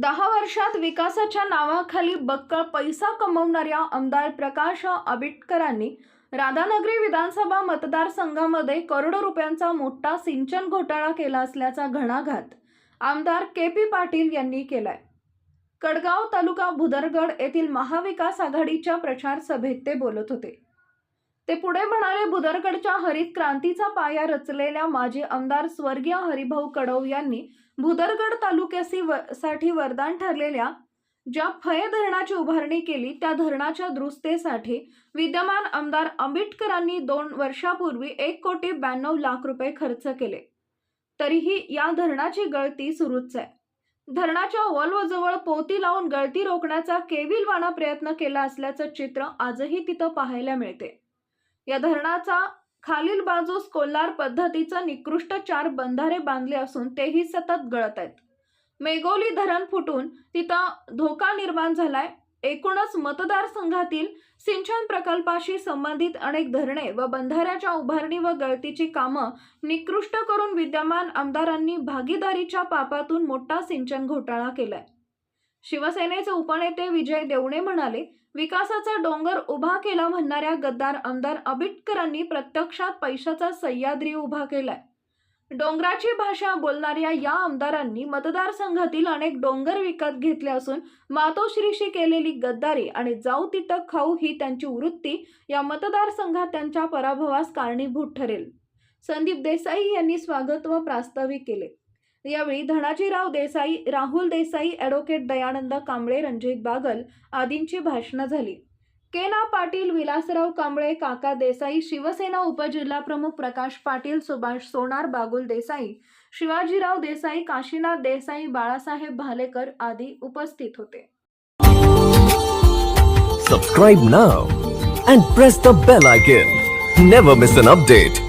दहा वर्षात विकासाच्या नावाखाली बक्कळ पैसा कमवणाऱ्या आमदार प्रकाश आबिटकरांनी राधानगरी विधानसभा मतदारसंघामध्ये करोडो रुपयांचा मोठा सिंचन घोटाळा केला असल्याचा घणाघात आमदार के पी पाटील यांनी केलाय. कडगाव तालुका भुदरगड येथील महाविकास आघाडीच्या प्रचार सभेत ते बोलत होते. ते पुढे म्हणाले भुदरगडच्या हरित क्रांतीचा पाया रचलेल्या माजी आमदार स्वर्गीय हरिभाऊ कडव यांनी भुदरगड तालुक्यासी व साठी वरदान ठरलेल्या ज्या फय धरणाची उभारणी केली त्या धरणाच्या दुरुस्तीसाठी विद्यमान आमदार आंबेडकरांनी दोन वर्षापूर्वी एक कोटी ब्याण्णव लाख रुपये खर्च केले. तरीही या धरणाची गळती सुरूच आहे. धरणाच्या वल्वजवळ पोती लावून गळती रोखण्याचा केविलवाणा प्रयत्न केला असल्याचं चित्र आजही तिथं पाहायला मिळते. या धरणाचा खालील बाजूस कोल्हार पद्धतीचं निकृष्ट चार बंधारे बांधले असून तेही सतत गळत आहेत. मेगोली धरण फुटून तिथं धोका निर्माण झालाय. एकूणच मतदारसंघातील सिंचन प्रकल्पाशी संबंधित अनेक धरणे व बंधाऱ्याच्या उभारणी व गळतीची कामं निकृष्ट करून विद्यमान आमदारांनी भागीदारीच्या पापातून मोठा सिंचन घोटाळा केलाय. शिवसेनेचे उपनेते विजय देवणे म्हणाले विकासाचा डोंगर उभा केला म्हणणाऱ्या गद्दार आमदार आबिटकरांनी प्रत्यक्षात पैशाचा सह्याद्री उभा केलाय. डोंगराची भाषा बोलणाऱ्या या आमदारांनी मतदारसंघातील अनेक डोंगर विकत घेतले असून मातोश्रीशी केलेली गद्दारी आणि जाऊ तिथं खाऊ ही त्यांची वृत्ती या मतदारसंघात त्यांच्या पराभवास कारणीभूत ठरेल. संदीप देसाई यांनी स्वागत व प्रास्ताविक केले. यावेळी धनाजीराव देसाई राहुल देसाई ॲडव्होकेट दयानंद कांबळे रणजित बागल आदींची भाषणं झाली. केना पाटील विलासराव कांबळे काका देसाई शिवसेना उपजिल्हाप्रमुख प्रकाश पाटील सुभाष सोनार बागुल देसाई शिवाजीराव देसाई काशीनाथ देसाई बाळासाहेब भालेकर आदी उपस्थित होते. Subscribe now and press the bell icon never miss an update